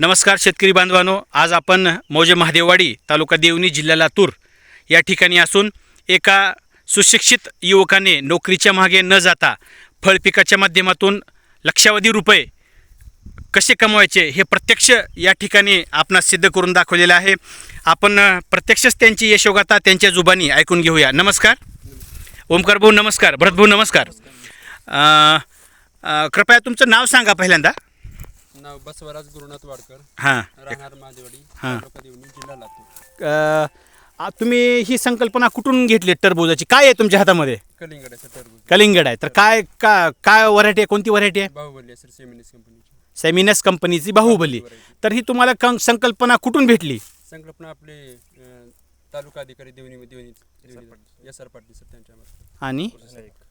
नमस्कार शेतकरी बांधवांनो आज आपण मौजे महादेववाडी तालुका देवणी जिल्हा लातूर या ठिकाणी असून एका सुशिक्षित युवकाने नोकरीच्या मागे न जाता फळपिकाच्या माध्यमातून लक्षावधी रुपये कसे कमवायचे हे प्रत्यक्ष या ठिकाणी आपणास सिद्ध करून दाखवलेलं आहे. आपण प्रत्यक्षच त्यांची यशोगाथा त्यांच्या जुबानी ऐकून घेऊया. नमस्कार. ओमकार भाऊ नमस्कार. भरत भाऊ नमस्कार कृपया तुमचं नाव सांगा पहिल्यांदा. नाव बसवराज गुरुनाथ वाडकर. हां. राहणार हा. तालुका देवणी जिल्हा लातूर. अ, आ, तुम्ही ही संकल्पना कुठून घेतली टरबुजाची? काय आहे तुमच्या हातामध्ये? कलिंगडाचं टरबूज. कलिंगड आहे. तर काय का काय व्हरायटी आहे? कोणती व्हरायटी आहे? बाहुबली सर सेमिनिस कंपनीची सेमिनस कंपनीची बाहुबली. तर ही तुम्हाला कं संकल्पना कुठून भेटली? संकल्पना आपले अं, तालुका अधिकारी Devni Devni S R Patil sir त्यांच्यावर आणि?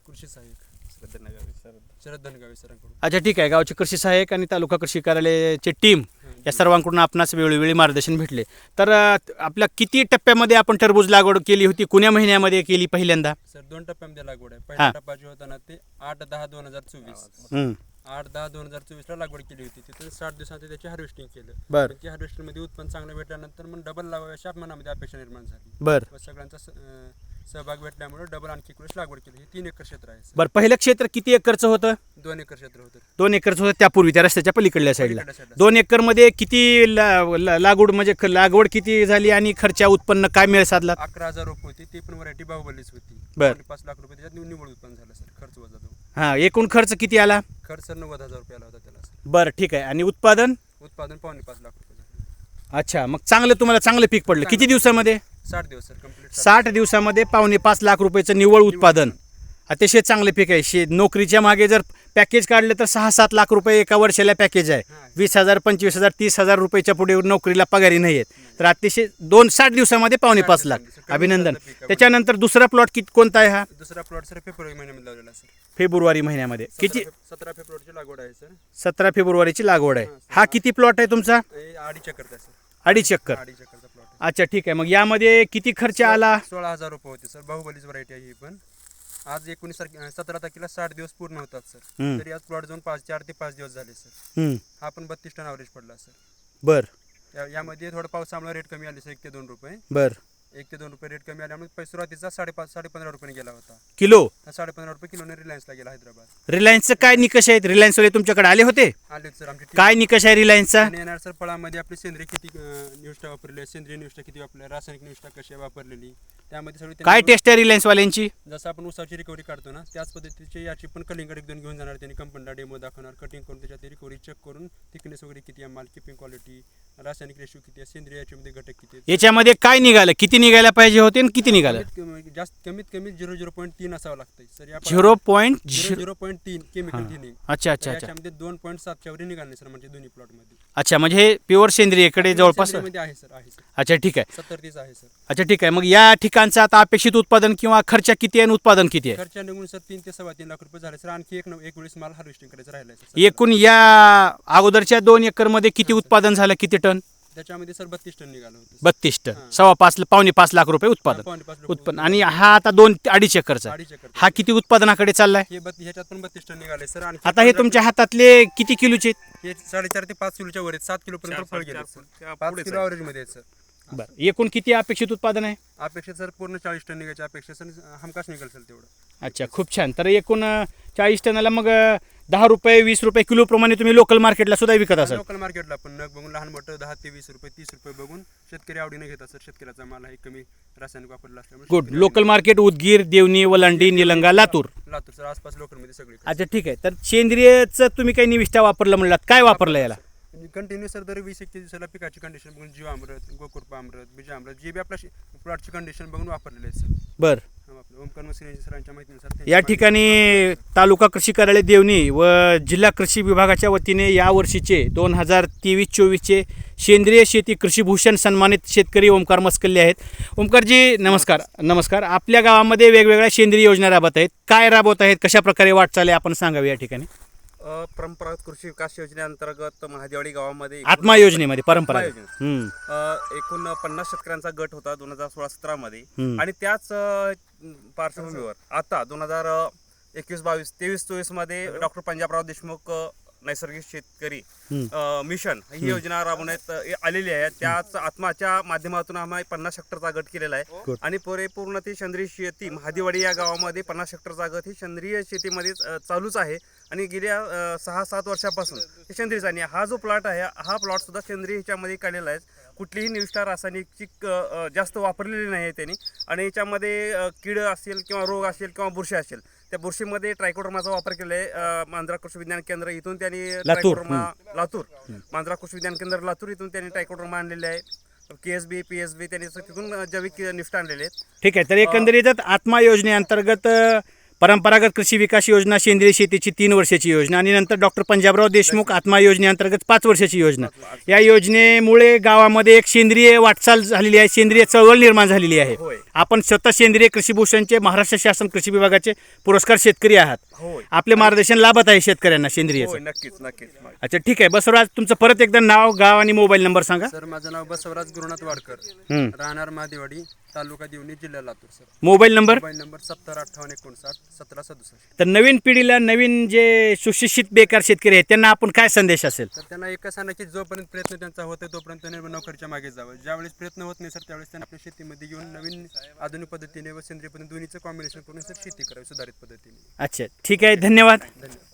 कृषी सहाय्यक. शरद धनगावे सरांकडून. अच्छा ठीक आहे. गावचे कृषी सहाय्यक आणि तालुका कृषी कार्यालयाचे टीम या सर्वांकडून आपणास वेळोवेळी मार्गदर्शन भेटले. तर अ, आपल्या किती टप्प्यामध्ये आपण टरबूज लागवड केली होती? कुण्या महिन्यामध्ये केली पहिल्यांदा? सर दोन टप्प्यामध्ये लागवड आहे. हा. पहिला टप्पा जो होता ना ते आठ दहा दोन हजार चोवीस. हं, आठ दहा दोन हजार चोवीसला लागवड केली होती. तिथून साठ दिवसात त्याची हार्वेस्टिंग केलं. बर. पण त्या हार्वेस्टिंगमध्ये उत्पन्न चांगलं भेटल्यानंतर मग डबल लावावी अशी मनामध्ये अपेक्षा निर्माण झाली. बर. व सगळ्यांचा स- अं, सहभाग भेटल्यामुळे डबल आणखी वेळेस लागवड केली. हे तीन एकर क्षेत्र आहे. बरं पहिलं क्षेत्र किती एकरचं होतं? दोन एकर क्षेत्र होतं. दोन एकरचं होतं त्यापूर्वी त्या रस्त्याच्या पलीकडल्या साईडला पलीकडल्या साईडला. दोन एकरमध्ये किती ला- ला- लागवड म्हणजे ख- लागवड किती झाली आणि खर्चा उत्पन्न काय मिळ साधला? अकरा हजार रुपये होती ती पण व्हरायटी बाहुबलीच होती. बर. पाच लाख रुपये त्याच्यात निव्वळ उत्पन्न झालं सर खर्च वजा हां एकूण खर्च किती आला? खर्च नव्वद हजार रुपये आला होता त्याला सर. बरं ठीक आहे. आणि उत्पादन? उत्पादन पावणे पाच लाख रुपये झालं. अच्छा मग चांगलं तुम्हाला चांगलं पीक पडलं. किती दिवसामध्ये? साठ दिवस सर कंप्लीट साठ दिवसामध्ये पावणे पाच लाख रुपयाचं निव्वळ उत्पादन. अतिशय चांगलं पीक आहे शे नोकरीच्या मागे जर पॅकेज काढलं तर सहा सात लाख रुपये एका वर्षाला पॅकेज आहे. वीस हजार पंचवीस हजार तीस हजार रुपयाच्या पुढे नोकरीला पगारी नाही आहेत. तर अतिशय दोन साठ दिवसामध्ये पावणे पाच लाख. अभिनंदन. त्याच्यानंतर दुसरा प्लॉट किती कोणता आहे हा? दुसरा प्लॉट सर फेब्रुवारी महिन्यामध्ये लावलेला सर. फेब्रुवारी महिन्यामध्ये. किती सतरा फेब- सतरा फेब्रुवारीची लागवड आहे सर. सतरा फेब्रुवारीची लागवड आहे. हां, किती प्लॉट आहे तुमचा? अडीच सर. अडीच चक्कर अच्छा ठीक आहे. मग यामध्ये किती खर्च आला? सोळा हजार रुपये होते सर. बाहुबलीच व्हरायटी आहे ही पण. आज एकोणीस तारखे सतरा तारखेला साठ दिवस पूर्ण होतात सर. हम्म. तरी आज प्लॉट जाऊन पाच चार ते पाच दिवस झाले सर. हम्म, हा पण बत्तीस टन ॲव्हरेज पडला सर. बर. या- यामध्ये थोडं पावसामुळे रेट कमी आले सर एक ते दोन रुपये. बर. एक ते दोन रुपये रेट कमी आल्यामुळे पै- सुरुवातीचा साडेपाच साडेपंधरा रुपये गेला होता. किलो? साडेपंधरा रुपये किलोने रिलायन्सला गेला हैदराबाद. रिलायन्सचं काय निकष आहेत? रिलायन्सवाले तुमच्याकडे आले होते? आले सर आमची. काय निकष आहे रिलायन्सचा आणि येणार सर फळामध्ये आपली सेंद्रिय किती निविष्ठा वापरली आहे? सेंद्रिय निविष्ठा किती वापरली आहे, रासायनिक निविष्ठा कशी आहे वापरलेली? त्यामध्ये सगळी काय त्यांनी- टेस्ट आहे रिलायन्सवाल्यांची जसं आपण उसाची रिकव्हरी काढतो ना त्याच पद्धतीची याची पण कलिंगड एक दोन घेऊन जाणार त्यांनी. कंपनीला डेमो दाखवणार कटिंग करून त्याच्यात रिकव्हरी चेक करून थिकनेस वगैरे किती आहे माल किपिंग क्वालिटी रासायनिक रेशो किती आहे सेंद्रिय याच्यामध्ये घटक किती आहेत? याच्यामध्ये काय निघालं? किती निघायला पाहिजे होते आणि किती निघालं? कमीत कमी जास्त कमीत कमी झिरो झिरो पॉईंट तीन असावं लागतं सर या zero point zero zero point तीन केमिकल थिनिंग अच्छा अच्छा अच्छा. याच्यामध्ये दोन पॉईंट सातच्या वर निघाले सर म्हणजे दोन्ही प्लॉटमध्ये. अच्छा म्हणजे हे प्युअर सेंद्रियकडे जवळपास सेंद्रियमध्ये आहे सर आहे सर अच्छा ठीक आहे. सत्तर तीस आहे सर अच्छा ठीक आहे. मग या ठिकाणचं आता अपेक्षित उत्पादन किंवा खर्च किती आहे आणि उत्पादन किती आहे? खर्च निघून सर तीन ते सव्वा तीन लाख रुपये झाले सर आणखी एक एक वेळेस माल हार्वेस्टिंग करायचं राहिलं आहे सर एकूण या अगोदरच्या दोन एकरमध्ये किती उत्पादन झालं? किती टन? त्याच्यामध्ये सर बत्तीस टन निघालं होतं बत्तीस टन. सव्वा पाच पावणे पाच लाख रुपये उत्पादन. पावणे पाच लाख उत्पन्न. आणि हा आता दोन अडीच एकरचा अडीच एकर हा किती उत्पादनाकडे चाललाय? हे बत्तीस ह्याच्यात पण बत्तीस टन निघाले सर. आणखी आता हे तुमच्या हातातले किती किलोचे आहेत? हे साडेचार ते पाच किलोच्या वर आहेत. सात किलो पर्यंत फळ गेले सर. पाच किलो ॲव्हरेजमध्ये आहेत सर. बरं. एकूण किती अपेक्षित उत्पादन आहे? अपेक्षा सर पूर्ण चाळीस टन निघायची अपेक्षा सर. हमखास निघेल सर तेवढं. अच्छा खूप छान. तर एकूण अं, चाळीस टनाला मग अं, दहा रुपये वीस रुपये किलो प्रमाणे तुम्ही लोकल मार्केटला सुद्धा विकत असाल. लोकल मार्केटला पण नग बघून लहान मोठं दहा ते वीस रुपये तीस रुपये बघून शेतकरी आवडीने घेतात सर शेतकऱ्याचा माल आहे कमी रासायनिक वापरला असल्यामुळे गुड शेतकरी लोकल मार्केट उदगीर देवणी वलांडी निलंगा लातूर. आवडीने- लातूर सर आसपास लोकलमध्ये सगळी अच्छा ठीक आहे. तर सेंद्रियचं तुम्ही काही निविष्ठा वापरलं म्हणलात. काय वापरलं याला? कंटिन्यू सर दर वीस एकतीस दिवसाला पिकाची कंडिशन बघून जीवामृत गोकुरपा अमृत बीजा अमृत जे बी आपल्या प्लॉटची कंडिशन बघून वापरलेले आहेत सर. बर. या ठिकाणी तालुका कृषी कार्यालय देवणी व जिल्हा कृषी विभागाच्या वतीने या वर्षीचे दोन हजार तेवीस चोवीसचे सेंद्रिय शेती कृषीभूषण सन्मानित शेतकरी ओमकार मस्कल्ले आहेत. ओमकारजी नमस्कार. नमस्कार. आपल्या गावामध्ये वेगवेगळ्या सेंद्रिय योजना राबत आहेत. काय राबवत आहेत? कशा प्रकारे वाटचाल आहे आपण सांगावी या ठिकाणी? परंपरागत कृषी विकास योजनेअंतर्गत महादेवाडी गावामध्ये एकूण- आत्मा योजनेमध्ये परंपरा योजना. हम्म, अ, एकूण पन्नास शेतकऱ्यांचा गट होता दोन हजार सोळा सतरामध्ये हम्म. आणि त्याच अ, पार्श्वभूमीवर आता दोन हजार एकवीस बावीस तेवीस चोवीसमध्ये डॉक्टर पंजाबराव देशमुख अ, नैसर्गिक शेतकरी. अ, मिशन ही योजना राबवण्यात अ, आलेली आहे. त्याच आत्माच्या माध्यमातून आम्ही पन्नास हेक्टरचा गट केलेला आहे. Good. आणि परिपूर्ण ती सेंद्रिय शेती महादेवाडी या गावामध्ये पन्नास हेक्टरचा गट ही सेंद्रिय शेतीमध्ये अ, चालूच आहे. आणि गेल्या अ, सहा सात वर्षापासून हे आणि हा जो प्लॉट आहे हा प्लॉट सुद्धा सेंद्रिय ह्याच्यामध्ये काढलेला आहे. कुठलीही निविष्ठ रासायनिकची क- अ, जास्त वापरलेली नाही आहे त्यांनी. आणि याच्यामध्ये अ, कीड असेल किंवा रोग असेल किंवा बुरशी असेल त्या बुरशीमध्ये ट्रायकोडर्माचा वापर केला आहे अ, मांजरा कृषी विज्ञान केंद्र इथून त्यांनी ट्रायकोडर्मा लातूर. मांजरा कृषी विज्ञान केंद्र लातूर इथून त्यांनी ट्रायकोडर्मा आणलेले आहे. K S B P S B त्यांनी तिथून जैविक निष्ठा आणलेले आहेत. ठीक आहे तर एकंदरीतच आत्मा योजनेअंतर्गत अ, परंपरागत कृषी विकास योजना सेंद्रिय शेतीची तीन वर्षाची योजना आणि नंतर डॉक्टर पंजाबराव देशमुख आत्मा योजनेअंतर्गत पाच वर्षाची योजना. या योजनेमुळे गावामध्ये एक सेंद्रिय वाटचाल झालेली आहे सेंद्रिय चळवळ निर्माण झालेली आहे. आपण स्वतः सेंद्रिय कृषीभूषणचे महाराष्ट्र शासन कृषी विभागाचे पुरस्कार शेतकरी आहात. होय. आपले मार्गदर्शन लाभत आहे शेतकऱ्यांना सेंद्रियचं. होय नक्कीच नक्कीच. अच्छा ठीक आहे. बसवराज तुमचं परत एकदा नाव गाव आणि मोबाईल नंबर सांगा. सर माझं नाव बसवराज गुरुनाथ वाडकर. हम्म. राहणार महादेवाडी तालुका देवणी जिल्हा Latur sir. Mobile number? Mobile number सत्तर अठ्ठावन्न एकोणसाठ. सतरा सदुसष्ट. तर नवीन पिढीला नवीन जे सुशिक्षित बेकार शेतकरी आहेत त्यांना आपण काय संदेश असेल? तर त्यांना एकच सांगा की जोपर्यंत प्रयत्न त्यांचा होतो तोपर्यंत त्यांनी नोकरीच्या मागे जावं. ज्यावेळेस प्रयत्न होत नाही सर त्यावेळेस त्यांना आपल्या शेतीमध्ये येऊन नवीन आधुनिक पद्धतीने व सेंद्रिय पद्धतीने दोन्हीचं कॉम्बिनेशन करून सर शेती करावी सुधारित पद्धतीने. अच्छा ठीक आहे धन्यवाद. धन्यवाद.